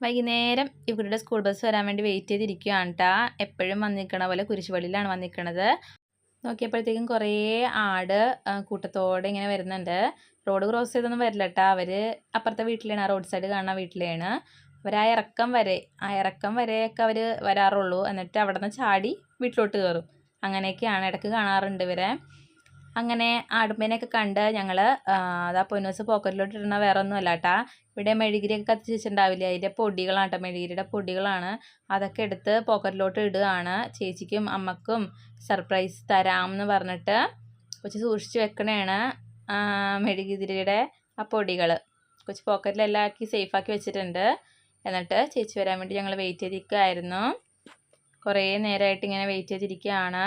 വൈകുന്നേരം ഇവരുടെ school bus വരാൻ വേണ്ടി വെയിറ്റ് ചെയ്തിരിക്കുകയാണ് കേട്ടോ എപ്പോഴും വന്നിരിക്കണ പോലെ കുരിശുപള്ളിയിലാണ് വന്നിരിക്കണത്. നോക്കിയപ്പോഴത്തേക്കും കുറേ ആട് കൂട്ടത്തോടെ ഇങ്ങനെ വരുന്നുണ്ട്. റോഡ് ക്രോസ് ചെയ്തൊന്നും വരില്ല കേട്ടോ അവർ അപ്പുറത്തെ വീട്ടിലാണ് റോഡ് സൈഡ് കാണുന്ന വീട്ടിലാണ് അവർ ആ ഇറക്കം വരെ ആ ഇറക്കം വരെയൊക്കെ അവർ വരാറുള്ളൂ. എന്നിട്ട് അവിടെ നിന്ന് ചാടി വീട്ടിലോട്ട് കയറും അങ്ങനെയൊക്കെയാണ് ഇടയ്ക്ക് കാണാറുണ്ട് ഇവരെ. അങ്ങനെ ആടുമ്പേനെയൊക്കെ കണ്ട് ഞങ്ങൾ അതാ പൊന്നൂസ് പോക്കറ്റിലോട്ട് ഇടുന്ന വേറെ ഒന്നുമല്ല കേട്ടാ ഇവിടെ മെഴുകിരിയൊക്കെ കത്തിച്ച് വെച്ചിട്ടുണ്ടാവില്ലേ അതിന്റെ പൊടികളാണ് കേട്ടോ മെഴുകിരിയുടെ പൊടികളാണ്. അതൊക്കെ എടുത്ത് പോക്കറ്റിലോട്ട് ഇടുകയാണ്. ചേച്ചിക്കും അമ്മക്കും സർപ്രൈസ് തരാം എന്ന് പറഞ്ഞിട്ട് കൊച്ചു സൂക്ഷിച്ച് വെക്കണേണ് മെഴുകിതിരിയുടെ ആ പൊടികൾ കൊച്ചു പോക്കറ്റിലെല്ലാം ആക്കി സേഫാക്കി വെച്ചിട്ടുണ്ട്. എന്നിട്ട് ചേച്ചി വരാൻ വേണ്ടി ഞങ്ങൾ വെയിറ്റ് ചെയ്തിരിക്കുകയായിരുന്നു കുറേ നേരമായിട്ട് ഇങ്ങനെ വെയിറ്റ് ചെയ്തിരിക്കുകയാണ്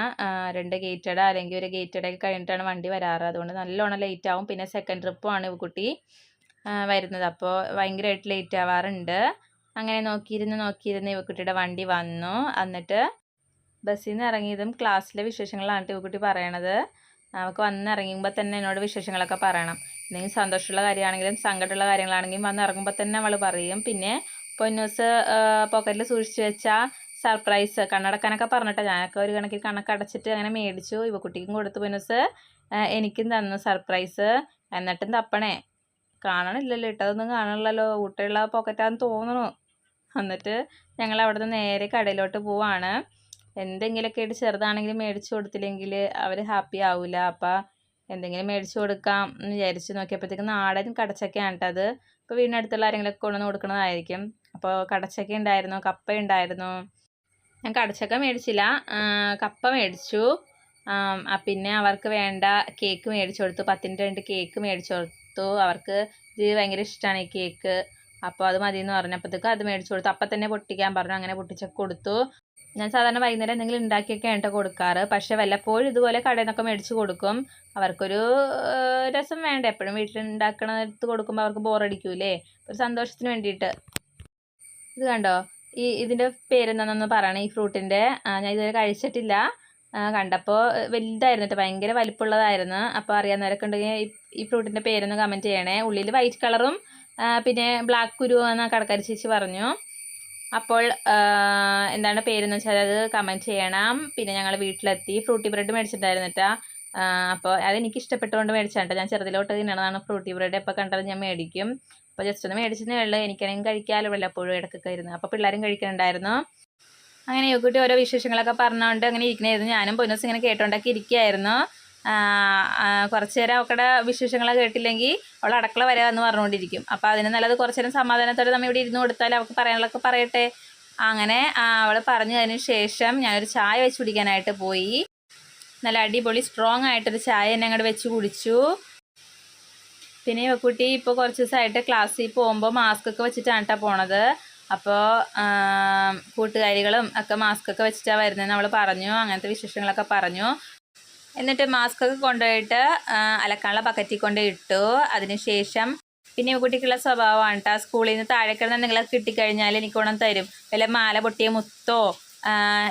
രണ്ട് ഗേറ്റഡ് അല്ലെങ്കിൽ ഒരു ഗേറ്റഡ് കഴിഞ്ഞിട്ടാണ് വണ്ടി വരാറ്. അതുകൊണ്ട് നല്ലോണം ലേറ്റ് ആവും. പിന്നെ സെക്കൻഡ് ട്രിപ്പുമാണ് കുട്ടി വരുന്നത്. അപ്പോൾ ഭയങ്കരമായിട്ട് ലേറ്റ് ആവാറുണ്ട്. അങ്ങനെ നോക്കിയിരുന്ന് നോക്കിയിരുന്ന് ഇവക്കുട്ടിയുടെ വണ്ടി വന്നു. എന്നിട്ട് ബസ്സിൽ നിന്ന് ഇറങ്ങിയതും ക്ലാസ്സിലെ വിശേഷങ്ങളാണ് ഇവക്കുട്ടി പറയണത്. നമുക്ക് വന്ന് ഇറങ്ങുമ്പോൾ തന്നെ എന്നോട് വിശേഷങ്ങളൊക്കെ പറയണം. എന്തെങ്കിലും സന്തോഷമുള്ള കാര്യമാണെങ്കിലും സങ്കടമുള്ള കാര്യങ്ങളാണെങ്കിലും വന്ന് ഇറങ്ങുമ്പോൾ തന്നെ അവൾ പറയും. പിന്നെ പൊന്നൂസ് പോക്കറ്റിൽ സൂക്ഷിച്ച് വെച്ച സർപ്രൈസ് കണ്ണടക്കാനൊക്കെ പറഞ്ഞിട്ട്. ഞാനൊക്കെ ഒരു കണക്കിൽ കണക്ക് അടച്ചിട്ട് അങ്ങനെ മേടിച്ചു. ഇവ കുട്ടിക്കും കൊടുത്തു പിന്നസ്. എനിക്കും തന്നു സർപ്രൈസ്. എന്നിട്ടും തപ്പണേ. കാണണില്ലല്ലോ. ഇട്ടതൊന്നും കാണണില്ലല്ലോ. ഊട്ടയുള്ള പോക്കറ്റാന്ന് തോന്നുന്നു എന്നിട്ട് ഞങ്ങൾ അവിടെ നിന്ന് നേരെ കടയിലോട്ട് പോവാണ്. എന്തെങ്കിലുമൊക്കെ ആയിട്ട് ചെറുതാണെങ്കിലും മേടിച്ചു കൊടുത്തില്ലെങ്കിൽ അവർ ഹാപ്പി ആവില്ല അപ്പം എന്തെങ്കിലും മേടിച്ചു കൊടുക്കാം എന്ന് വിചാരിച്ച് നോക്കിയപ്പോഴത്തേക്കും നാടൻ കടച്ചക്കയാണ് കേട്ടോ അത്. ഇപ്പോൾ വീടിനടുത്തുള്ള ആരെങ്കിലുമൊക്കെ കൊണ്ടുവന്ന് കൊടുക്കുന്നതായിരിക്കും അപ്പോൾ കടച്ചക്ക ഉണ്ടായിരുന്നു കപ്പ ഉണ്ടായിരുന്നു. ഞാൻ കടച്ചക്ക മേടിച്ചില്ല. കപ്പ മേടിച്ചു. പിന്നെ അവർക്ക് വേണ്ട കേക്ക് മേടിച്ചു കൊടുത്തു. പത്തിന്റെ രണ്ട് കേക്ക് മേടിച്ചു കൊടുത്തു. അവർക്ക് ഇത് ഭയങ്കര ഇഷ്ടമാണ് ഈ കേക്ക്. അപ്പോൾ അത് മതി എന്ന് പറഞ്ഞപ്പോഴത്തേക്കും അത് മേടിച്ചു കൊടുത്തു. അപ്പം തന്നെ പൊട്ടിക്കാൻ പറഞ്ഞു. അങ്ങനെ പൊട്ടിച്ചൊക്കെ കൊടുത്തു. ഞാൻ സാധാരണ വൈകുന്നേരം എന്തെങ്കിലും ഉണ്ടാക്കിയൊക്കെ ആയിട്ട് കൊടുക്കാറ്. പക്ഷേ വല്ലപ്പോഴും ഇതുപോലെ കടയിൽ നിന്നൊക്കെ മേടിച്ച് കൊടുക്കും. അവർക്കൊരു രസം വേണ്ട. എപ്പോഴും വീട്ടിൽ ഉണ്ടാക്കണത് കൊടുക്കുമ്പോൾ അവർക്ക് ബോറടിക്കൂലേ ഒരു സന്തോഷത്തിന് വേണ്ടിയിട്ട്. ഇത് കണ്ടോ? ഈ ഇതിന്റെ പേരെന്താണെന്ന് പറയണേ ഈ ഫ്രൂട്ടിന്റെ ഞാൻ ഇതുവരെ കഴിച്ചിട്ടില്ല. കണ്ടപ്പോൾ വലുതായിരുന്നു കേട്ടോ ഭയങ്കര വലിപ്പമുള്ളതായിരുന്നു അപ്പോൾ അറിയാവുന്നവരൊക്കെ ഉണ്ടെങ്കിൽ ഈ- ഫ്രൂട്ടിന്റെ പേരൊന്ന് കമന്റ് ചെയ്യണേ. ഉള്ളിൽ വൈറ്റ് കളറും പിന്നെ ബ്ലാക്ക് കുരു എന്ന കടക്കാരി ചേച്ചി പറഞ്ഞു. അപ്പോൾ എന്താണ് പേരെന്ന് വെച്ചാൽ അത് കമന്റ് ചെയ്യണം. പിന്നെ ഞങ്ങൾ വീട്ടിലെത്തി. ഫ്രൂട്ടി ബ്രെഡ് മേടിച്ചിട്ടുണ്ടായിരുന്നു കേട്ടോ അപ്പോൾ അതെനിക്ക് ഇഷ്ടപ്പെട്ടുകൊണ്ട് മേടിച്ചാട്ടോ ഞാൻ ചെറുതിലോട്ട് തിന്നണതാണ് ഫ്രൂട്ടി ബ്രെഡ്. എപ്പോൾ കണ്ടാലും ഞാൻ മേടിക്കും. അപ്പോൾ ജസ്റ്റ് ഒന്ന് മേടിച്ചതേ ഉള്ളൂ. എനിക്കാണെങ്കിൽ കഴിക്കാമല്ലോ വല്ലപ്പോഴും ഇടയ്ക്കൊക്കെ ഇരുന്ന്. അപ്പോൾ പിള്ളേരും കഴിക്കുന്നുണ്ടായിരുന്നു അങ്ങനെ യുക്കുട്ടി ഓരോ വിശേഷങ്ങളൊക്കെ പറഞ്ഞുകൊണ്ട് അങ്ങനെ ഇരിക്കണമായിരുന്നു ഞാനും ബോനസ് ഇങ്ങനെ കേട്ടോണ്ടൊക്കെ ഇരിക്കുകയായിരുന്നു കുറച്ചു നേരം അവക്കടെ വിശേഷങ്ങളൊക്കെ കേട്ടില്ലെങ്കിൽ അവൾ അടക്കള വരെ എന്ന് പറഞ്ഞുകൊണ്ടിരിക്കും അപ്പോൾ അതിന് നല്ലത് കുറച്ച് നേരം സമാധാനത്തോടെ നമ്മൾ ഇവിടെ ഇരുന്ന് കൊടുത്താൽ അവൾക്ക് പറയാനുള്ളതൊക്കെ പറയട്ടെ. അങ്ങനെ അവൾ പറഞ്ഞു പറഞ്ഞതിന് ശേഷം ഞാനൊരു ചായ വെച്ച് കുടിക്കാനായിട്ട് പോയി. നല്ല അടിപൊളി സ്ട്രോങ് ആയിട്ടൊരു ചായ എന്നെ അങ്ങോട്ട് വെച്ച് കുടിച്ചു. പിന്നെ ഇവക്കുട്ടി ഇപ്പോൾ കുറച്ച് ദിവസമായിട്ട് ക്ലാസ്സിൽ പോകുമ്പോൾ മാസ്ക് ഒക്കെ വെച്ചിട്ടാണ് കേട്ടോ പോണത്. അപ്പോൾ കൂട്ടുകാരികളും ഒക്കെ മാസ്ക് ഒക്കെ വെച്ചിട്ടാണ് വരുന്നതെന്ന് അവൾ പറഞ്ഞു. അങ്ങനത്തെ വിശേഷങ്ങളൊക്കെ പറഞ്ഞു. എന്നിട്ട് മാസ്ക് ഒക്കെ കൊണ്ടുപോയിട്ട് അലക്കാനുള്ള ബക്കറ്റിൽ കൊണ്ട് ഇട്ടു. അതിനുശേഷം പിന്നെ കുട്ടിക്കുള്ള സ്വഭാവമാണ് കേട്ടോ സ്കൂളിൽ നിന്ന് താഴെ കിടന്ന് നിങ്ങളെ കിട്ടിക്കഴിഞ്ഞാൽ എനിക്ക് തരും. വല്ല മാല പൊട്ടിയ മുത്തോ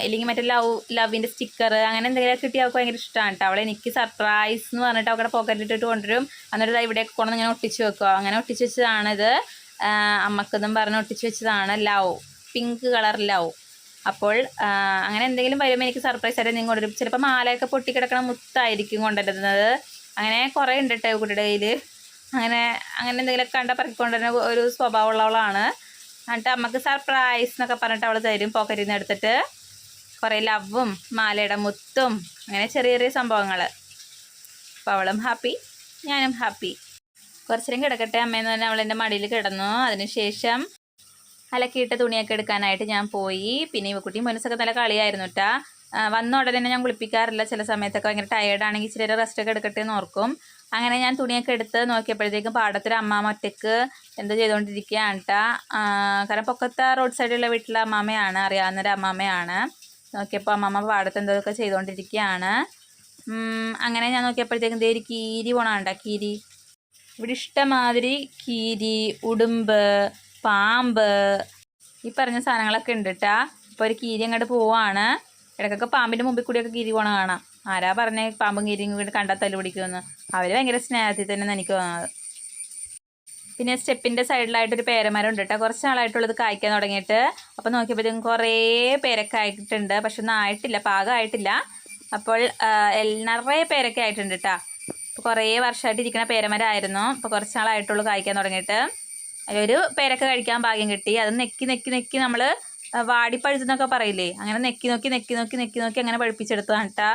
ഇല്ലെങ്കിൽ മറ്റേ ലവ് ലവിന്റെ സ്റ്റിക്കർ അങ്ങനെ എന്തെങ്കിലും കിട്ടിയാൽ അവൾക്ക് ഭയങ്കര ഇഷ്ടമാണ് കേട്ടോ അവളെ എനിക്ക് സർപ്രൈസ് എന്ന് പറഞ്ഞിട്ട് അവളുടെ പോക്കറ്റിൽ ഇട്ടിട്ട് കൊണ്ടുവരും. എന്നിട്ട് ഇവിടെയൊക്കെ കൊണ്ടു ഇങ്ങനെ ഒട്ടിച്ച് വെക്കുക അങ്ങനെ ഒട്ടിച്ച് വെച്ചതാണിത്. അമ്മക്കെന്നും പറഞ്ഞ് ഒട്ടിച്ച് വെച്ചതാണ് ലവ് പിങ്ക് കളർ ലവ് അപ്പോൾ അങ്ങനെ എന്തെങ്കിലും വരുമ്പോൾ എനിക്ക് സർപ്രൈസ് ആയിട്ട് നിങ്ങൾ കൊണ്ടുവരും. ചിലപ്പോൾ മാലയൊക്കെ പൊട്ടിക്കിടക്കണ മുത്തായിരിക്കും കൊണ്ടുവരുന്നത്. അങ്ങനെ കുറേ ഉണ്ട് കേട്ടോ കുട്ടിയുടെ കയ്യിൽ അങ്ങനെ അങ്ങനെ എന്തെങ്കിലുമൊക്കെ കണ്ടാൽ പറക്കൊണ്ടുവരുന്ന ഒരു സ്വഭാവമുള്ളവളാണ്. എന്നിട്ട് അമ്മയ്ക്ക് സർപ്രൈസ് എന്നൊക്കെ പറഞ്ഞിട്ട് അവൾ തരും. പോക്കറ്റിൽ നിന്ന് എടുത്തിട്ട് കുറേ ലവും മാലയുടെ മുത്തും അങ്ങനെ ചെറിയ ചെറിയ സംഭവങ്ങൾ അപ്പോൾ അവളും ഹാപ്പി ഞാനും ഹാപ്പി കുറച്ചേരം കിടക്കട്ടെ അമ്മയെന്ന് പറഞ്ഞാൽ അവൾ എന്റെ മടിയിൽ കിടന്നു. അതിനുശേഷം അലക്കിയിട്ട തുണിയൊക്കെ എടുക്കാനായിട്ട് ഞാൻ പോയി. പിന്നെ ഇവക്കുട്ടി മനസ്സൊക്കെ നല്ല കളിയായിരുന്നു കേട്ടാ വന്ന ഉടനെ ഞാൻ കുളിപ്പിക്കാറില്ല. ചില സമയത്തൊക്കെ ഭയങ്കര ടയേർഡാണെങ്കിൽ ഇച്ചിരി റെസ്റ്റൊക്കെ എടുക്കട്ടെ എന്ന് ഓർക്കും. അങ്ങനെ ഞാൻ തുണിയൊക്കെ എടുത്ത് നോക്കിയപ്പോഴത്തേക്കും പാടത്തൊരു അമ്മാമ ഒറ്റയ്ക്ക് എന്താ ചെയ്തുകൊണ്ടിരിക്കുകയാണ് കേട്ടാ കാരണം പൊക്കത്തെ റോഡ് സൈഡിലുള്ള വീട്ടിലെ അമ്മാമ്മയാണ് അറിയാവുന്നൊരു അമ്മാമ്മയാണ് നോക്കിയപ്പോൾ അമ്മാമ്മ പാടത്ത് എന്തൊക്കെ ചെയ്തുകൊണ്ടിരിക്കുകയാണ്. അങ്ങനെ ഞാൻ നോക്കിയപ്പോഴത്തേക്കും ദേ ഒരു കീരി പോണാണ്ട കീരി. ഇവിടെ ഇഷ്ടമാതിരി കീരി ഉടുമ്പ് പാമ്പ് ഈ പറഞ്ഞ സാധനങ്ങളൊക്കെ ഉണ്ട് കേട്ടാ ഇപ്പോൾ ഒരു കീരി അങ്ങോട്ട് പോവാണ്. ഇടയ്ക്കൊക്കെ പാമ്പിന്റെ മുമ്പിൽ കൂടിയൊക്കെ കീരി പോണ കാണാം. ആരാ പറഞ്ഞേ പാമ്പും കീരിയും കൂടി കണ്ടാൽ തല്ലു പിടിക്കുമെന്ന്. അവർ ഭയങ്കര സ്നേഹത്തിൽ തന്നെ എനിക്ക് തോന്നുന്നത്. പിന്നെ സ്റ്റെപ്പിന്റെ സൈഡിലായിട്ടൊരു പേരമരം ഉണ്ട് കേട്ടോ. കുറച്ച് നാളായിട്ടുള്ളത് കായ്ക്കാൻ തുടങ്ങിയിട്ട്. അപ്പോൾ നോക്കിയപ്പോഴത്തേക്കും കുറേ പേരൊക്കെ ആയിട്ടുണ്ട്. പക്ഷെ ഒന്നും ആയിട്ടില്ല പാകമായിട്ടില്ല അപ്പോൾ നിറയെ പേരൊക്കെ ആയിട്ടുണ്ട് കേട്ടോ. അപ്പോൾ കുറേ വർഷമായിട്ട് ഇരിക്കുന്ന പേരമരമായിരുന്നു. അപ്പോൾ കുറച്ച് നാളായിട്ടുള്ളൂ കായ്ക്കാൻ തുടങ്ങിയിട്ട്. അതിലൊരു പേരൊക്കെ കഴിക്കാൻ ഭാഗ്യം കിട്ടി. അത് നെക്കി നെക്കി നെക്കി നമ്മൾ വാടിപ്പഴുത്തെന്നൊക്കെ പറയില്ലേ? അങ്ങനെ നെക്കി നോക്കി നെക്കി നോക്കി നെക്കി നോക്കി അങ്ങനെ പഴുപ്പിച്ചെടുത്തതാണ് കേട്ടോ.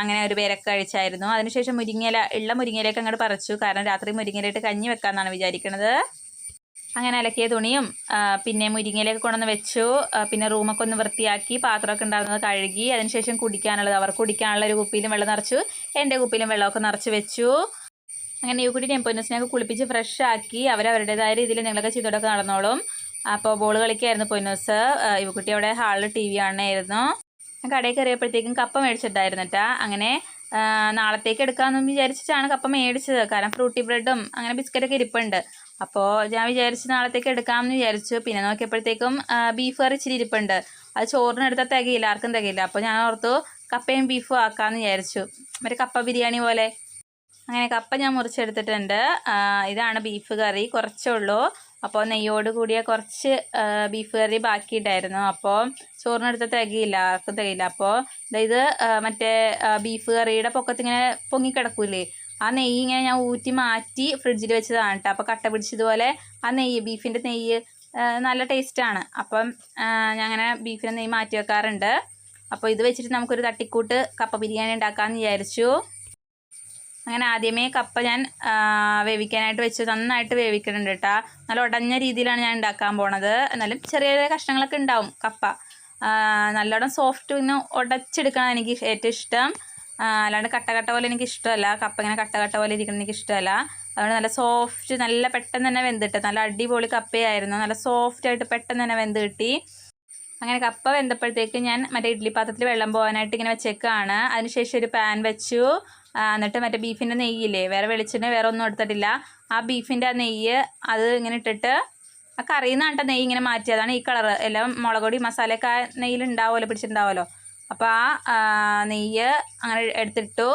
അങ്ങനെ ഒരു പേരൊക്കെ കഴിച്ചായിരുന്നു. അതിനുശേഷം മുരിങ്ങയില ഉള്ള മുരിങ്ങയിലേക്ക് അങ്ങോട്ട് പറിച്ചു. കാരണം രാത്രി മുരിങ്ങയിലിട്ട് കഞ്ഞി വെക്കാമെന്നാണ് വിചാരിക്കുന്നത് അങ്ങനെ അലക്കിയ തുണിയും പിന്നെ മുരിങ്ങയിലേക്ക് കൊണ്ടുവന്ന് വെച്ചു. പിന്നെ റൂമൊക്കെ ഒന്ന് വൃത്തിയാക്കി പാത്രമൊക്കെ ഉണ്ടാകുന്നത് കഴുകി അതിനുശേഷം കുടിക്കാനുള്ളത് അവർക്ക് കുടിക്കാനുള്ള ഒരു കുപ്പിയിലും വെള്ളം നിറച്ചു എന്റെ കുപ്പിയിലും വെള്ളമൊക്കെ നിറച്ച് വെച്ചു. അങ്ങനെ ഈ കുട്ടി ടെമ്പോനസിനെയൊക്കെ കുളിപ്പിച്ച് ഫ്രഷ് ആക്കി അവർ അവരുടേതായ രീതിയിൽ നിങ്ങളൊക്കെ ചെയ്തോടൊക്കെ നടന്നോളും. അപ്പോൾ ബോൾ കളിക്കായിരുന്നു പൊന്നൂസ്. കുട്ടി അവിടെ ഹാളിൽ ടി വി കാണണമായിരുന്നു കടയിൽ കയറിയപ്പോഴത്തേക്കും കപ്പ മേടിച്ചിട്ടുണ്ടായിരുന്നു കേട്ടാ അങ്ങനെ നാളത്തേക്ക് എടുക്കാമെന്ന് വിചാരിച്ചിട്ടാണ് കപ്പ മേടിച്ചത്. കാരണം ഫ്രൂട്ടി ബ്രെഡും അങ്ങനെ ബിസ്ക്കറ്റൊക്കെ ഇരിപ്പുണ്ട്. അപ്പോൾ ഞാൻ വിചാരിച്ച് നാളത്തേക്ക് എടുക്കാമെന്ന് വിചാരിച്ചു. പിന്നെ നോക്കിയപ്പോഴത്തേക്കും ബീഫ് കറി ഇച്ചിരി ഇരിപ്പുണ്ട്. അത് ചോറിനെടുത്താൽ തികയില്ല ആർക്കും തികയില്ല. അപ്പോൾ ഞാൻ ഓർത്തു കപ്പയും ബീഫും ആക്കാമെന്ന് വിചാരിച്ചു. മറ്റേ കപ്പ ബിരിയാണി പോലെ. അങ്ങനെ കപ്പ ഞാൻ മുറിച്ചെടുത്തിട്ടുണ്ട്. ഇതാണ് ബീഫ് കറി. കുറച്ചേ ഉള്ളൂ. അപ്പോൾ നെയ്യോട് കൂടിയ കുറച്ച് ബീഫ് കറി ബാക്കി ഉണ്ടായിരുന്നു അപ്പോൾ ചോറിനെടുത്ത് തികയില്ല ആർക്കും തികയില്ല. അപ്പോൾ ഇത് മറ്റേ ബീഫ് കറിയുടെ പൊക്കത്തിങ്ങനെ പൊങ്ങിക്കിടക്കൂലേ ആ നെയ്യ് ഇങ്ങനെ ഞാൻ ഊറ്റി മാറ്റി ഫ്രിഡ്ജിൽ വെച്ചതാണ് കേട്ടോ അപ്പോൾ കട്ട പിടിച്ചതുപോലെ ആ നെയ്യ് ബീഫിന്റെ നെയ്യ് നല്ല ടേസ്റ്റാണ് അപ്പം ഞാൻ അങ്ങനെ ബീഫിന്റെ നെയ്യ് മാറ്റി വെക്കാറുണ്ട്. അപ്പോൾ ഇത് വെച്ചിട്ട് നമുക്കൊരു തട്ടിക്കൂട്ട് കപ്പ ബിരിയാണി ഉണ്ടാക്കാമെന്ന് വിചാരിച്ചു. അങ്ങനെ ആദ്യമേ കപ്പ ഞാൻ വേവിക്കാനായിട്ട് വെച്ച് നന്നായിട്ട് വേവിക്കുന്നുണ്ട് കേട്ടോ നല്ല ഉടഞ്ഞ രീതിയിലാണ് ഞാൻ ഉണ്ടാക്കാൻ പോണത്. എന്നാലും ചെറിയ ചെറിയ കഷ്ണങ്ങളൊക്കെ ഉണ്ടാവും കപ്പ. നല്ലോണം സോഫ്റ്റ് ഇങ്ങനെ ഉടച്ചെടുക്കണം എനിക്ക് ഏറ്റവും ഇഷ്ടം. അല്ലാണ്ട് കട്ട കട്ട പോലെ എനിക്ക് ഇഷ്ടമല്ല. കപ്പ ഇങ്ങനെ കട്ട കട്ട പോലെ ഇരിക്കണം എനിക്ക് ഇഷ്ടമല്ല. അതുകൊണ്ട് നല്ല സോഫ്റ്റ് നല്ല പെട്ടെന്ന് തന്നെ വെന്തിട്ട് നല്ല അടിപൊളി കപ്പയായിരുന്നു. നല്ല സോഫ്റ്റായിട്ട് പെട്ടെന്ന് തന്നെ വെന്ത് കിട്ടി. അങ്ങനെ കപ്പ വെന്തപ്പോഴത്തേക്ക് ഞാൻ മറ്റേ ഇഡ്ഡലി പാത്രത്തിൽ വെള്ളം പോകാനായിട്ട് ഇങ്ങനെ വെച്ചേക്കാണ്. അതിനുശേഷം ഒരു പാൻ വെച്ചു. എന്നിട്ട് മറ്റേ ബീഫിന്റെ നെയ്യില്ലേ വേറെ വെളിച്ചെണ്ണ വേറെ ഒന്നും എടുത്തിട്ടില്ല. ആ ബീഫിന്റെ ആ നെയ്യ് അത് ഇങ്ങനെ ഇട്ടിട്ട് ആ കറിയിൽ നിന്നാണ് നെയ്യ് ഇങ്ങനെ മാറ്റിയതാണ് ഈ കളറ് എല്ലാം മുളക് പൊടി മസാലയൊക്കെ ആ നെയ്യിൽ ഉണ്ടാവുമല്ലോ പിടിച്ചിട്ടുണ്ടാവുമല്ലോ. അപ്പോൾ ആ, നെയ്യ് അങ്ങനെ എടുത്തിട്ടു.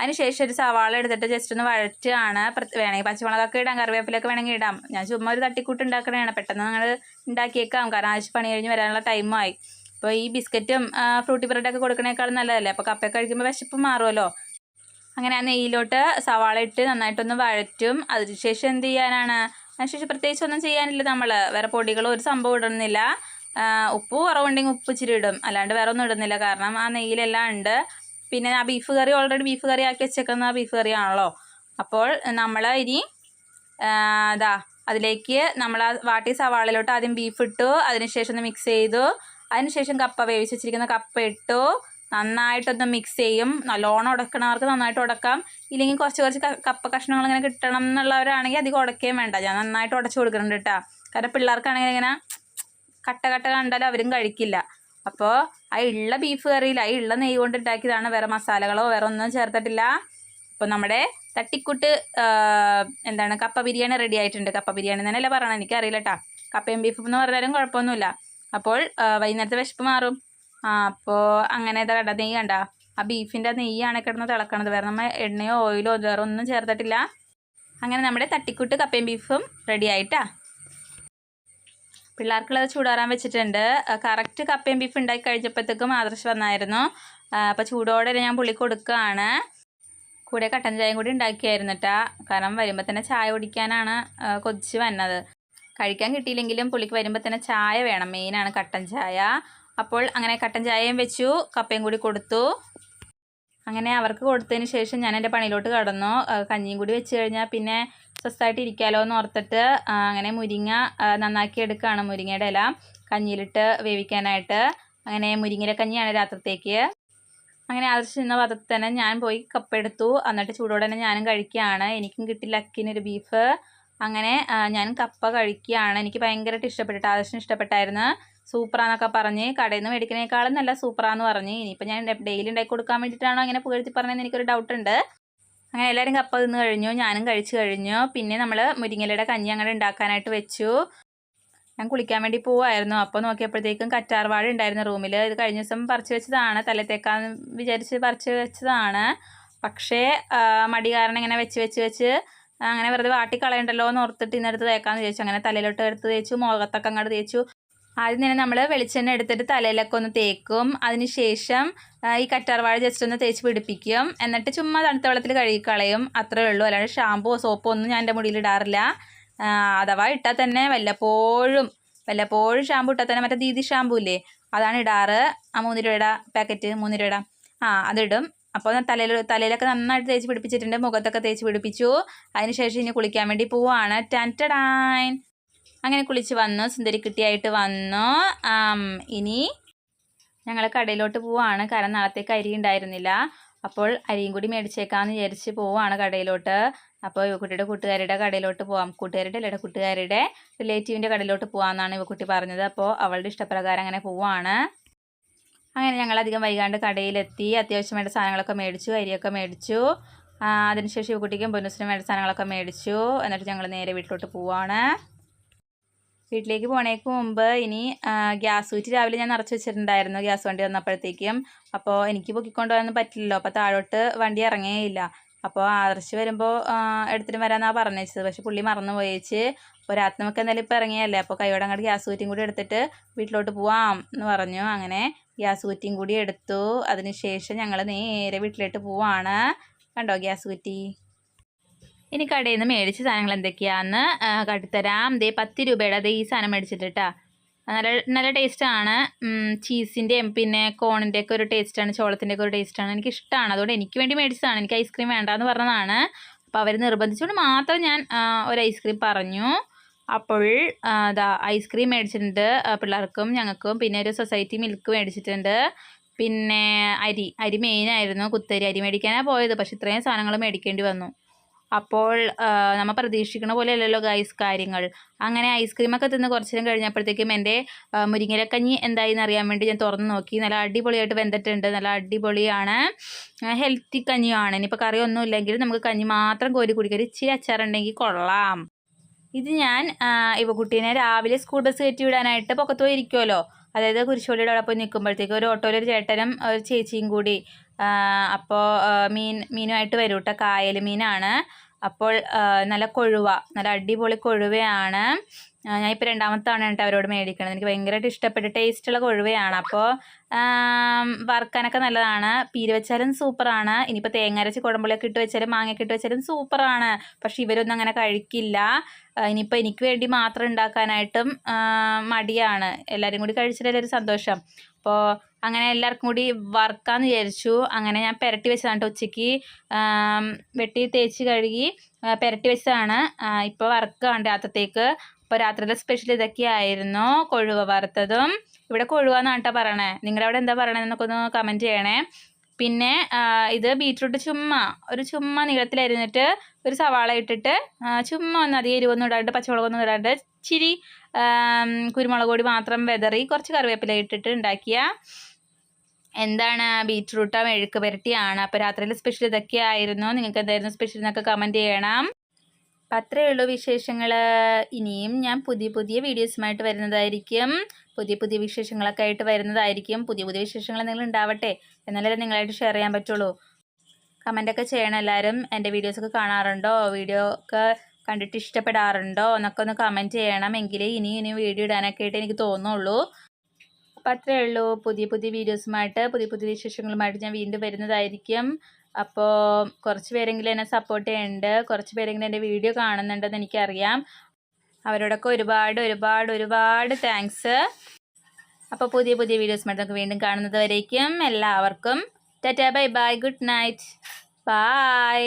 അതിനുശേഷം ഒരു സവാള എടുത്തിട്ട് ജസ്റ്റ് ഒന്ന് വഴറ്റുകയാണ്. വേണമെങ്കിൽ പച്ചമുളകൊക്കെ ഇടാം കറിവേപ്പിലൊക്കെ വേണമെങ്കിൽ ഇടാം. ഞാൻ ചുമ്മാ ഒരു തട്ടിക്കൂട്ട് ഉണ്ടാക്കണതാണ്. പെട്ടെന്ന് നിങ്ങൾ ഉണ്ടാക്കിയേക്കാം. കാരണം ആവശ്യം പണി കഴിഞ്ഞ് വരാനുള്ള ടൈമായി അപ്പോൾ ഈ ബിസ്ക്കറ്റും ഫ്രൂട്ടി ബ്രെഡൊക്കെ കൊടുക്കണേക്കാളും നല്ലതല്ലേ? അപ്പോൾ കപ്പയൊക്കെ കഴിക്കുമ്പോൾ വിശപ്പ് മാറുമല്ലോ. അങ്ങനെ ആ നെയ്യിലോട്ട് സവാള ഇട്ട് നന്നായിട്ടൊന്ന് വഴറ്റും. അതിനുശേഷം എന്ത് ചെയ്യാനാണ്? അതിനുശേഷം പ്രത്യേകിച്ച് ഒന്നും ചെയ്യാനില്ല നമ്മൾ വേറെ പൊടികളോ ഒരു സംഭവം ഇടുന്നില്ല. ഉപ്പ് കുറവുണ്ടെങ്കിൽ ഉപ്പ് ഇച്ചിരി ഇടും. അല്ലാണ്ട് വേറെ ഒന്നും ഇടുന്നില്ല. കാരണം ആ നെയ്യിലെല്ലാം ഉണ്ട്. പിന്നെ ആ beef curry already beef curry ആക്കി വെച്ചേക്കുന്ന ബീഫ് കറിയാണല്ലോ അപ്പോൾ നമ്മൾ ഇനി ഇതാ അതിലേക്ക് നമ്മൾ ആ വാട്ടി സവാളയിലോട്ട് ആദ്യം ബീഫ് ഇട്ടു അതിനുശേഷം ഒന്ന് മിക്സ് ചെയ്തു അതിനുശേഷം കപ്പ വേവിച്ച് വെച്ചിരിക്കുന്ന കപ്പ ഇട്ടു നന്നായിട്ടൊന്ന് മിക്സ് ചെയ്യും. നല്ലോണം ഉടക്കണവർക്ക് നന്നായിട്ട് ഉടക്കാം. ഇല്ലെങ്കിൽ കുറച്ച് കുറച്ച് കപ്പ കഷ്ണങ്ങൾ ഇങ്ങനെ കിട്ടണം എന്നുള്ളവരാണെങ്കിൽ അധികം ഉടക്കുകയും വേണ്ട. ഞാൻ നന്നായിട്ട് ഉടച്ചു കൊടുക്കുന്നുണ്ട് കേട്ടോ കാരണം പിള്ളേർക്കാണെങ്കിൽ ഇങ്ങനെ കട്ട കട്ട കണ്ടാൽ അവരും കഴിക്കില്ല. അപ്പോൾ ആ ഉള്ള ബീഫ് കറിയിൽ ആ ഉള്ള നെയ്യ് കൊണ്ട് ഉണ്ടാക്കിയതാണ് വേറെ മസാലകളോ വേറെ ഒന്നും ചേർത്തിട്ടില്ല. അപ്പോൾ നമ്മുടെ തട്ടിക്കുട്ട് എന്താണ് കപ്പ ബിരിയാണി റെഡി ആയിട്ടുണ്ട്. കപ്പ ബിരിയാണി തന്നെയല്ലേ പറയണം? എനിക്കറിയില്ല കേട്ടോ കപ്പയും ബീഫും എന്ന് പറഞ്ഞാലും കുഴപ്പമൊന്നുമില്ല. അപ്പോൾ വൈകുന്നേരത്തെ വിശപ്പ് മാറും. ആ അപ്പോൾ അങ്ങനെ ഇതാ കണ്ട നെയ്യ് കണ്ട. ആ ബീഫിന്റെ നെയ്യാണ് കിടന്ന് തിളക്കണത്. വേറെ നമ്മൾ എണ്ണയോ ഓയിലോ വേറെ ഒന്നും ചേർത്തിട്ടില്ല. അങ്ങനെ നമ്മുടെ തട്ടിക്കുട്ട് കപ്പയും ബീഫും റെഡി ആയിട്ടാ. പിള്ളേർക്കുള്ളത് ചൂടാറാൻ വെച്ചിട്ടുണ്ട്. കറക്റ്റ് കപ്പയും ബീഫ് ഉണ്ടാക്കി കഴിച്ചപ്പോഴത്തേക്കും ആദർശ് വന്നായിരുന്നു. അപ്പോൾ ചൂടോടെ ഞാൻ പുള്ളി കൊടുക്കുകയാണ്. കൂടെ കട്ടൻ ചായയും കൂടി ഉണ്ടാക്കിയായിരുന്നു കാരണം വരുമ്പോൾ തന്നെ ചായ കുടിക്കാനാണ് കൊതിച്ച് വന്നത്. കഴിക്കാൻ കിട്ടിയില്ലെങ്കിലും പുള്ളിക്ക് വരുമ്പോൾ തന്നെ ചായ വേണം. മെയിനാണ് കട്ടൻ ചായ. അപ്പോൾ അങ്ങനെ കട്ടൻ ചായയും വെച്ചു കപ്പയും കൂടി കൊടുത്തു. അങ്ങനെ അവർക്ക് കൊടുത്തതിന് ശേഷം ഞാൻ എന്റെ പണിയിലോട്ട് കടന്നു. കഞ്ഞിയും കൂടി വെച്ച് കഴിഞ്ഞാൽ പിന്നെ സ്വസ്ഥമായിട്ട് ഇരിക്കാമല്ലോ എന്ന് ഓർത്തിട്ട് അങ്ങനെ മുരിങ്ങ നന്നാക്കി എടുക്കുകയാണ് മുരിങ്ങയുടെ ഇല കഞ്ഞിയിലിട്ട് വേവിക്കാനായിട്ട്. അങ്ങനെ മുരിങ്ങയില കഞ്ഞിയാണ് രാത്രത്തേക്ക്. അങ്ങനെ ആദർശം നിന്ന പദത്തിൽ തന്നെ ഞാൻ പോയി കപ്പ് എടുത്തു. എന്നിട്ട് ചൂടോടെ തന്നെ ഞാനും കഴിക്കുകയാണ്. എനിക്കും കിട്ടില്ല അക്കിനൊരു ബീഫ് അങ്ങനെ ഞാൻ കപ്പ കഴിക്കുകയാണ്. എനിക്ക് ഭയങ്കരമായിട്ട് ഇഷ്ടപ്പെട്ടിട്ട് ആദർശിന് ഇഷ്ടപ്പെട്ടായിരുന്നു. സൂപ്പറാന്നൊക്കെ പറഞ്ഞ് കടയിൽ നിന്ന് മേടിക്കുന്നേക്കാളും നല്ല സൂപ്പറാന്ന് പറഞ്ഞ്. ഇനിയിപ്പോൾ ഞാൻ ഡെയിലി ഉണ്ടാക്കി കൊടുക്കാൻ വേണ്ടിയിട്ടാണോ അങ്ങനെ പുകഴ്ത്തി പറഞ്ഞതെന്ന് എനിക്കൊരു ഡൗട്ട് ഉണ്ട് അങ്ങനെ എല്ലാവരും കപ്പ തിന്ന് കഴിഞ്ഞു ഞാനും കഴിച്ചു കഴിഞ്ഞു. പിന്നെ നമ്മൾ മുരിങ്ങലയുടെ കഞ്ഞി അങ്ങനെ ഉണ്ടാക്കാനായിട്ട് വെച്ചു. ഞാൻ കുളിക്കാൻ വേണ്ടി പോവായിരുന്നു. അപ്പോൾ നോക്കിയപ്പോഴത്തേക്കും കറ്റാർവാഴ ഉണ്ടായിരുന്നു റൂമിൽ ഇത് കഴിഞ്ഞ ദിവസം പറിച്ചു വെച്ചതാണ്. തലത്തേക്കാന്ന് വിചാരിച്ച് പറിച്ചു വെച്ചതാണ്. പക്ഷേ മടി കാരണം ഇങ്ങനെ വെച്ച് വെച്ച് വെച്ച് അങ്ങനെ വെറുതെ വാട്ടി കളയണ്ടല്ലോ എന്ന് ഓർത്തിട്ട് ഇന്നെടുത്ത് തേക്കാമെന്ന് ചോദിച്ചു അങ്ങനെ തലയിലോട്ട് എടുത്ത് തേച്ചു മുഖത്തൊക്കെ അങ്ങോട്ട് തേച്ചു. ആദ്യം തന്നെ നമ്മൾ വെളിച്ചെണ്ണ എടുത്തിട്ട് തലയിലൊക്കെ ഒന്ന് തേക്കും. അതിനുശേഷം ഈ കറ്റാർവാഴ ജസ്റ്റ് ഒന്ന് തേച്ച് പിടിപ്പിക്കും. എന്നിട്ട് ചുമ്മാ തണുത്ത വെള്ളത്തിൽ കഴുകി കളയും. അത്രേ ഉള്ളൂ. അല്ലാണ്ട് ഷാമ്പുവോ സോപ്പോ ഒന്നും ഞാൻ എന്റെ മുടിയിൽ ഇടാറില്ല. അഥവാ ഇട്ടാൽ തന്നെ വല്ലപ്പോഴും വല്ലപ്പോഴും ഷാമ്പു ഇട്ടാൽ തന്നെ മറ്റേ ദീദി ഷാമ്പു ഇല്ലേ? അതാണ് ഇടാറ്. ആ മൂന്ന് രൂപയുടെ പാക്കറ്റ് മൂന്ന് രൂപയുടെ. ആ അതിടും. അപ്പോൾ തലയിൽ തലയിലൊക്കെ നന്നായിട്ട് തേച്ച് പിടിപ്പിച്ചിട്ടുണ്ട്. മുഖത്തൊക്കെ തേച്ച് പിടിപ്പിച്ചു. അതിനുശേഷം ഇനി കുളിക്കാൻ വേണ്ടി പോവാണ്. ടാൻ. അങ്ങനെ കുളിച്ച് വന്നു സുന്ദരിക്കുട്ടിയായിട്ട് വന്നു. ഇനി ഞങ്ങൾ കടയിലോട്ട് പോവാണ്. കാരണം നാളത്തേക്ക് അരി ഉണ്ടായിരുന്നില്ല. അപ്പോൾ അരിയും കൂടി മേടിച്ചേക്കാമെന്ന് വിചാരിച്ച് പോവാണ് കടയിലോട്ട്. അപ്പോൾ യുവക്കുട്ടിയുടെ കൂട്ടുകാരുടെ കടയിലോട്ട് പോവാം. കൂട്ടുകാരുടെ അല്ലെ കൂട്ടുകാരുടെ റിലേറ്റീവിന്റെ കടയിലോട്ട് പോകാമെന്നാണ് യുവക്കുട്ടി പറഞ്ഞത്. അപ്പോൾ അവളുടെ ഇഷ്ടപ്രകാരം അങ്ങനെ പോവാണ്. അങ്ങനെ ഞങ്ങൾ അധികം വൈകാണ്ട് കടയിലെത്തി. അത്യാവശ്യം വേണ്ട സാധനങ്ങളൊക്കെ മേടിച്ചു അരിയൊക്കെ മേടിച്ചു. അതിനുശേഷം യുവക്കുട്ടിക്കും പൊന്നുസിനും വേണ്ട സാധനങ്ങളൊക്കെ മേടിച്ചു. എന്നിട്ട് ഞങ്ങൾ നേരെ വീട്ടിലോട്ട് പോവാണ്. വീട്ടിലേക്ക് പോണേക്ക് മുമ്പ് ഇനി ഗ്യാസ് ഊറ്റി രാവിലെ ഞാൻ നിറച്ച് വെച്ചിട്ടുണ്ടായിരുന്നു ഗ്യാസ് വണ്ടി വന്നപ്പോഴത്തേക്കും. അപ്പോൾ എനിക്ക് പൊക്കിക്കൊണ്ട് പോകാനൊന്നും പറ്റില്ലല്ലോ. അപ്പോൾ താഴോട്ട് വണ്ടി ഇറങ്ങേയില്ല. അപ്പോൾ ആദർശ് വരുമ്പോൾ എടുത്തിട്ട് വരാമെന്നാണ് പറഞ്ഞത് പക്ഷെ പുള്ളി മറന്നു പോയേച്ച് അപ്പോൾ രാത്രി നമുക്ക് എന്തായാലും ഇപ്പോൾ ഇറങ്ങിയല്ലേ? അപ്പോൾ കൈയോടെ അങ്ങോട്ട് ഗ്യാസ് ഊറ്റിയും കൂടി എടുത്തിട്ട് വീട്ടിലോട്ട് പോവാം എന്ന് പറഞ്ഞു. അങ്ങനെ ഗ്യാസ് ഊറ്റിയും കൂടി എടുത്തു. അതിനുശേഷം ഞങ്ങൾ നേരെ വീട്ടിലോട്ട് പോവാണ്. കണ്ടോ ഗ്യാസ് ഊറ്റി ഇനി കടയിൽ നിന്ന് മേടിച്ച സാധനങ്ങൾ എന്തൊക്കെയാന്ന് കട്ടിത്തരാം. ദേ പത്ത് രൂപയുടെ ദേ ഈ സാധനം മേടിച്ചിട്ടാ നല്ല നല്ല ടേസ്റ്റാണ് ചീസിന്റെയും പിന്നെ കോണിന്റെ ഒക്കെ ഒരു ടേസ്റ്റാണ് ചോളത്തിന്റെ ഒക്കെ ഒരു ടേസ്റ്റാണ് എനിക്ക് ഇഷ്ടമാണ് അതുകൊണ്ട് എനിക്ക് വേണ്ടി മേടിച്ചതാണ്. എനിക്ക് ഐസ്ക്രീം വേണ്ടാന്ന് പറഞ്ഞതാണ്. അപ്പോൾ അവർ നിർബന്ധിച്ചുകൊണ്ട് മാത്രം ഞാൻ ഒരു ഐസ്ക്രീം പറഞ്ഞു. അപ്പോൾ അതാ ഐസ്ക്രീം മേടിച്ചിട്ടുണ്ട് പിള്ളേർക്കും ഞങ്ങൾക്കും. പിന്നെ ഒരു സൊസൈറ്റി മിൽക്ക് മേടിച്ചിട്ടുണ്ട്. പിന്നെ അരി അരി മെയിനായിരുന്നു കുത്തരി അരി മേടിക്കാനാണ് പോയത്. പക്ഷെ ഇത്രയും സാധനങ്ങൾ മേടിക്കേണ്ടി വന്നു. അപ്പോൾ നമ്മൾ പ്രതീക്ഷിക്കുന്ന പോലെ അല്ലല്ലോ ഗൈസ് കാര്യങ്ങൾ. അങ്ങനെ ഐസ്ക്രീമൊക്കെ തിന്ന് കുറച്ച് നേരം കഴിഞ്ഞപ്പോഴത്തേക്കും എന്റെ മുരിങ്ങലക്കഞ്ഞി എന്തായെന്ന് അറിയാൻ വേണ്ടി ഞാൻ തുറന്ന് നോക്കി. നല്ല അടിപൊളിയായിട്ട് വെന്തിട്ടുണ്ട്. നല്ല അടിപൊളിയാണ്. ഹെൽത്തി കഞ്ഞിയാണ്. ഇനിയിപ്പോൾ കറിയൊന്നും ഇല്ലെങ്കിൽ നമുക്ക് കഞ്ഞി മാത്രം കോരി കുടിക്കരുത് ഇച്ചിരി അച്ചാറുണ്ടെങ്കിൽ കൊള്ളാം. ഇത് ഞാൻ ഇവ ഇവക്കുട്ടീനെ രാവിലെ സ്കൂൾ ബസ് കയറ്റി വിടാനായിട്ട് പുറത്ത് പോയി ഇരിക്കുമല്ലോ അതായത് കുരിശോളിയുടെ അവിടെ പോയി നിൽക്കുമ്പോഴത്തേക്ക് ഒരു ഓട്ടോയിലൊരു ചേട്ടനും ഒരു ചേച്ചിയും കൂടി അപ്പോൾ മീൻ മീനുമായിട്ട് വരും കേട്ടോ കായൽ മീനാണ്. അപ്പോൾ നല്ല കൊഴുവ നല്ല അടിപൊളി കൊഴുവയാണ്. ഇപ്പോൾ രണ്ടാമത്തെ തവണ കേട്ടോ അവരോട് മേടിക്കണത്. എനിക്ക് ഭയങ്കരമായിട്ട് ഇഷ്ടപ്പെട്ട ടേസ്റ്റുള്ള കൊഴുവയാണ്. അപ്പോൾ വറുക്കാനൊക്കെ നല്ലതാണ്. പീര് വെച്ചാലും സൂപ്പറാണ്. ഇനിയിപ്പോൾ തേങ്ങ അരച്ച് കുടമ്പുളിയൊക്കെ ഇട്ട് വെച്ചാലും മാങ്ങയൊക്കെ ഇട്ട് വെച്ചാലും സൂപ്പറാണ്. പക്ഷേ ഇവരൊന്നും അങ്ങനെ കഴിക്കില്ല. ഇനിയിപ്പോൾ എനിക്ക് വേണ്ടി മാത്രം ഉണ്ടാക്കാനായിട്ടും മടിയാണ്. എല്ലാവരും കൂടി കഴിച്ചിട്ടല്ലേ ഒരു സന്തോഷം. അപ്പോൾ അങ്ങനെ എല്ലാവർക്കും കൂടി വറുക്കാമെന്ന് വിചാരിച്ചു. അങ്ങനെ ഞാൻ പുരട്ടി വെച്ചതാണ് ഉച്ചയ്ക്ക്. വെട്ടി തേച്ച് കഴുകി പെരട്ടി വെച്ചതാണ്. ഇപ്പോൾ വറുക്കുകയാണ് രാത്രത്തേക്ക്. അപ്പോൾ രാത്രിയിലെ സ്പെഷ്യൽ ഇതൊക്കെയായിരുന്നു കൊഴുവ വറുത്തതും. ഇവിടെ കൊഴുവ എന്നാണ് കേട്ടോ പറയണേ. നിങ്ങളുടെ അവിടെ എന്താ പറയണതെന്നൊക്കെ ഒന്ന് കമന്റ് ചെയ്യണേ. പിന്നെ ഇത് ബീറ്റ്റൂട്ട് ചുമ്മ. ഒരു ചുമ്മാ നീളത്തിലരിഞ്ഞിട്ട് ഒരു സവാള ഇട്ടിട്ട് ചുമ്മ ഒന്ന് അധികം എരിവൊന്നും ഇടാണ്ട് പച്ചമുളകൊന്നും ഇടാണ്ട് ആം, കുരുമുളക് പൊടി മാത്രം വെതറി കുറച്ച് കറിവേപ്പില ഇട്ടിട്ട് ഉണ്ടാക്കിയ എന്താണ് ബീറ്റ്റൂട്ട് മെഴുക്ക് പുരട്ടിയാണ്. അപ്പോൾ രാത്രിയിലെ സ്പെഷ്യൽ ഇതൊക്കെ ആയിരുന്നു. നിങ്ങൾക്ക് എന്തായിരുന്നു സ്പെഷ്യൽ എന്നൊക്കെ കമന്റ് ചെയ്യണം. അപ്പം അത്രയേ ഉള്ളൂ വിശേഷങ്ങൾ ഇനിയും ഞാൻ പുതിയ പുതിയ വീഡിയോസുമായിട്ട് വരുന്നതായിരിക്കും. പുതിയ പുതിയ വിശേഷങ്ങളൊക്കെ ആയിട്ട് വരുന്നതായിരിക്കും. പുതിയ പുതിയ വിശേഷങ്ങൾ എന്തെങ്കിലും ഉണ്ടാവട്ടെ. എന്നാലേ നിങ്ങളായിട്ട് ഷെയർ ചെയ്യാൻ പറ്റുള്ളൂ. കമന്റൊക്കെ ചെയ്യണം എല്ലാവരും എന്റെ വീഡിയോസൊക്കെ കാണാറുണ്ടോ? വീഡിയോ ഒക്കെ കണ്ടിട്ട് ഇഷ്ടപ്പെടാറുണ്ടോ? എന്നൊക്കെ ഒന്ന് കമന്റ് ചെയ്യണം. എങ്കിലേ ഇനി ഇനി വീഡിയോ ഇടാനൊക്കെ ആയിട്ട് എനിക്ക് തോന്നുള്ളൂ. അപ്പോൾ അത്രയേ ഉള്ളൂ. പുതിയ പുതിയ വീഡിയോസുമായിട്ട് പുതിയ പുതിയ വിശേഷങ്ങളുമായിട്ട് ഞാൻ വീണ്ടും വരുന്നതായിരിക്കും. അപ്പോൾ കുറച്ച് പേരെങ്കിലും എന്നെ സപ്പോർട്ട് ചെയ്യുന്നുണ്ട് കുറച്ച് പേരെങ്കിലും എന്റെ വീഡിയോ കാണുന്നുണ്ടെന്ന് എനിക്കറിയാം. അവരോടൊക്കെ ഒരുപാട് ഒരുപാട് ഒരുപാട് താങ്ക്സ് അപ്പോൾ പുതിയ പുതിയ വീഡിയോസ് നമുക്ക് വീണ്ടും കാണുന്നത് വരേക്കും. എല്ലാവർക്കും tata bye bye good night bye